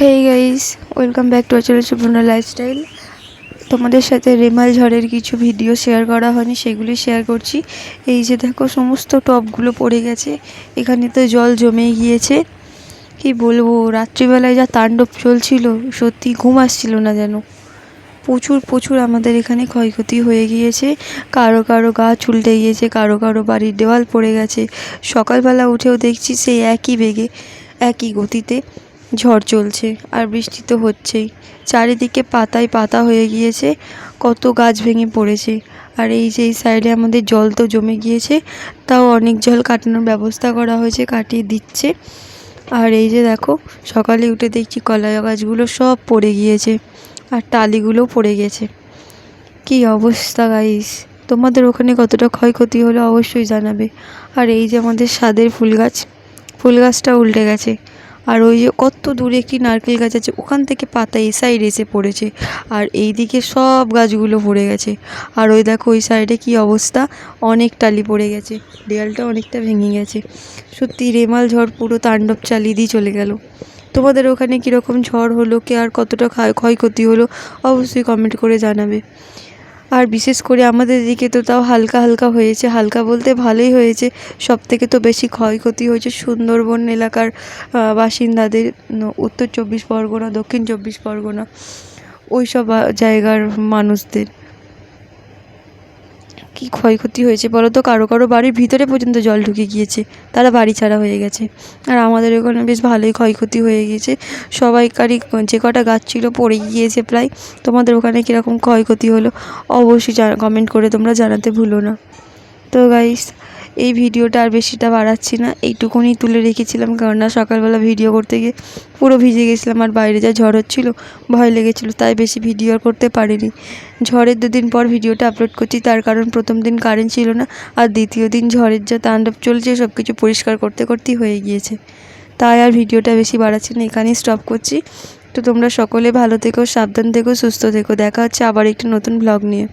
Hey guys welcome back to Achal Subarna lifestyle তোমাদের সাথে রেমাল ঝড়ের কিছু ভিডিও শেয়ার করা হয়নি, সেগুলি শেয়ার করছি। এই যে দেখো, সমস্ত টবগুলো পড়ে গেছে। এখানে তো জল জমে গিয়েছে। কি বলব, রাত্রিবেলায় যা তাণ্ডব চলছিল, সত্যি ঘুম আসছিল না যেন। প্রচুর প্রচুর আমাদের এখানে ক্ষয়ক্ষতি হয়ে গিয়েছে। কারও কারও গাছ উল্টে গিয়েছে, কারও কারও বাড়ির দেওয়াল পড়ে গেছে। সকালবেলা উঠেও দেখছি সেই একই বেগে, একই গতিতে। ঝড় চলছে আর বৃষ্টি তো হচ্ছেই। চারিদিকে পাতায় পাতা হয়ে গিয়েছে, কত গাছ ভেঙে পড়েছে। আর এই যে এই সাইডে আমাদের জল তো জমে গিয়েছে, তাও অনেক জল কাটানোর ব্যবস্থা করা হয়েছে, কাটিয়ে দিচ্ছে। আর এই যে দেখো, সকালে উঠে দেখছি কলা গাছগুলো সব পড়ে গিয়েছে আর টালিগুলোও পড়ে গেছে। কী অবস্থা গাইস তোমাদের ওখানে কতটা ক্ষয়ক্ষতি হলো অবশ্যই জানাবে। আর এই যে আমাদের স্বাদের ফুল গাছ, ফুল গাছটা উল্টে গেছে। আর ওই যে কত দূরে একটি নারকেল গাছ আছে, ওখান থেকে পাতা এই সাইড এসে পড়েছে। আর এই দিকে সব গাছগুলো পড়ে গেছে। আর ওই দেখো, ওই সাইডে কি অবস্থা? অনেক টালি পড়ে গেছে। দেয়ালটা অনেকটা ভেঙে গেছে। সত্যি রেমাল ঝড় পুরো তাণ্ডব চালিয়ে দিয়ে চলে গেল। তোমাদের ওখানে কীরকম ঝড় হলো, কে আর কতটা ক্ষয় ক্ষয়ক্ষতি হলো, অবশ্যই কমেন্ট করে জানাবে। আর বিশেষ করে আমাদের এদিকে তো তাও হালকা হালকা হয়েছে, হালকা বলতে ভালোই হয়েছে। সব থেকে তো বেশি ক্ষয়ক্ষতি হয়েছে সুন্দরবন এলাকার বাসিন্দাদের উত্তর চব্বিশ পরগনা, দক্ষিণ চব্বিশ পরগনা ওই সব জায়গার মানুষদের। কি ক্ষয়ক্ষতি হয়েছে বলো তো? কারও কারও বাড়ির ভিতরে পর্যন্ত জল ঢুকে গিয়েছে। তারা বাড়ি ছাড়া হয়ে গেছে। আর আমাদের ওখানে বেশ ভালোই ক্ষয়ক্ষতি হয়ে গিয়েছে। সবাইকারই যে কটা গাছ ছিল পড়ে গিয়েছে প্রায়। তোমাদের ওখানে কীরকম ক্ষয়ক্ষতি হলো? অবশ্যই কমেন্ট করে তোমরা জানাতে ভুলো না। তো গাইস এই ভিডিওটা আর বেশিটা বাড়াচ্ছি না। এইটুকুনি তুলে রেখেছিলাম কারণ না সকালবেলা ভিডিও করতে গিয়ে পুরো ভিজে গেছিলাম আর বাইরে যা ঝড় হচ্ছিল, ভয় লেগেছিলো, তাই বেশি ভিডিও করতে পারিনি। ঝড়ের দুদিন পর ভিডিওটা আপলোড করছি, তার কারণ প্রথম দিন কারেন্ট ছিল না, আর দ্বিতীয় দিন ঝড়ের যা তাণ্ডব চলছে সব কিছু পরিষ্কার করতে করতেই হয়ে গিয়েছে। তাই আর ভিডিওটা বেশি বাড়াচ্ছি না, এখানেই স্টপ করছি। তো তোমরা সকলে ভালো থেকো, সাবধান থেকো, সুস্থ থেকো, দেখা হচ্ছে আবার একটি নতুন ব্লগ নিয়ে।